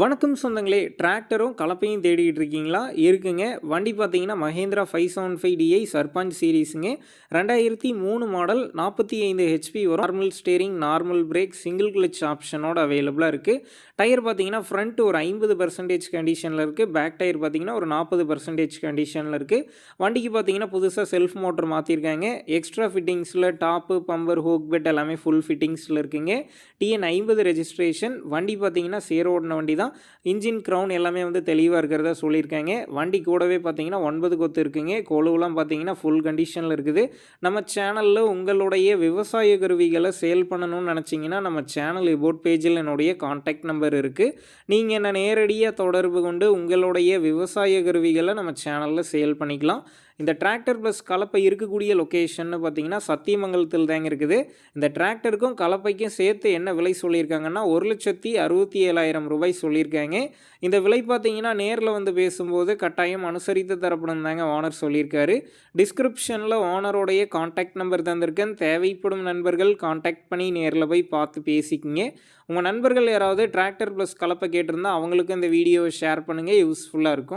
வணக்கம் சொந்தங்களே டிராக்டரும் கலப்பையும் தேடிட்டு இருக்கீங்களா? இருக்குங்க. வண்டி பார்த்தீங்கன்னா Mahindra five seven five DI Sarpanch சீரீஸுங்க. ரெண்டாயிரத்தி மூணு மாடல் நாற்பத்தி ஐந்து ஹெச்பி வரும். Normal steering normal brake single clutch ஆப்ஷனோட அவைலபிளாக இருக்குது டயர் பார்த்தீங்கன்னா ஃப்ரண்ட் ஒரு ஐம்பது பர்சன்டேஜ் கண்டிஷனில் இருக்குது பேக் டயர் பார்த்தீங்கன்னா ஒரு நாற்பது பர்சன்டேஜ் கண்டிஷனில் இருக்குது வண்டிக்கு பார்த்தீங்கன்னா புதுசாக செல்ஃப் மோட்டர் மாற்றிருக்காங்க எக்ஸ்ட்ரா ஃபிட்டிங்ஸில் டாப்பு பம்பர் ஹோக் பெட் எல்லாமே ஃபுல் ஃபிட்டிங்ஸில் இருக்குங்க. டிஎன் ஐம்பது ரெஜிஸ்ட்ரேஷன் வண்டி பார்த்தீங்கன்னா சேரோடின வண்டி தான். இன்ஜின் க்ரௌன் எல்லாமே வந்து தெளிவாக இருக்கிறதா சொல்லியிருக்காங்க. வண்டி கூடவே பார்த்தீங்கன்னா ஒன்பது கொத்து இருக்குங்க. கொழுவெலாம் பார்த்தீங்கன்னா ஃபுல் கண்டிஷனில் இருக்குது. நம்ம சேனலில் உங்களுடைய விவசாய கருவிகளை சேல் பண்ணணும்னு நினச்சிங்கன்னா நம்ம சேனல் இபோட் பேஜில் என்னுடைய காண்டாக்ட் நம்பர் இருக்குது நீங்கள் என்ன நேரடியாக தொடர்பு கொண்டு உங்களுடைய விவசாய கருவிகளை நம்ம சேனலில் சேல் பண்ணிக்கலாம். இந்த டிராக்டர் ப்ளஸ் கலப்பை இருக்கக்கூடிய லொக்கேஷன்னு பார்த்தீங்கன்னா சத்தியமங்கலத்தில் தாங்க இருக்குது. இந்த டிராக்டருக்கும் கலப்பைக்கும் சேர்த்து என்ன விலை சொல்லியிருக்காங்கன்னா ஒரு லட்சத்தி அறுபத்தி ஏழாயிரம் ரூபாய் சொல்லியிருக்காங்க. இந்த விலை பார்த்தீங்கன்னா நேரில் வந்து பேசும்போது கட்டாயம் அனுசரித்து தரப்படும் தாங்க ஓனர் சொல்லியிருக்காரு. டிஸ்கிரிப்ஷனில் ஓனருடைய காண்டாக்ட் நம்பர் தந்திருக்கேன். தேவைப்படும் நண்பர்கள் காண்டாக்ட் பண்ணி நேரில் போய் பார்த்து பேசிக்கிங்க. உங்கள் நண்பர்கள் யாராவது டிராக்டர் ப்ளஸ் கலப்பை கேட்டிருந்தா அவங்களுக்கும் இந்த வீடியோவை ஷேர் பண்ணுங்கள் யூஸ்ஃபுல்லாக இருக்கும்.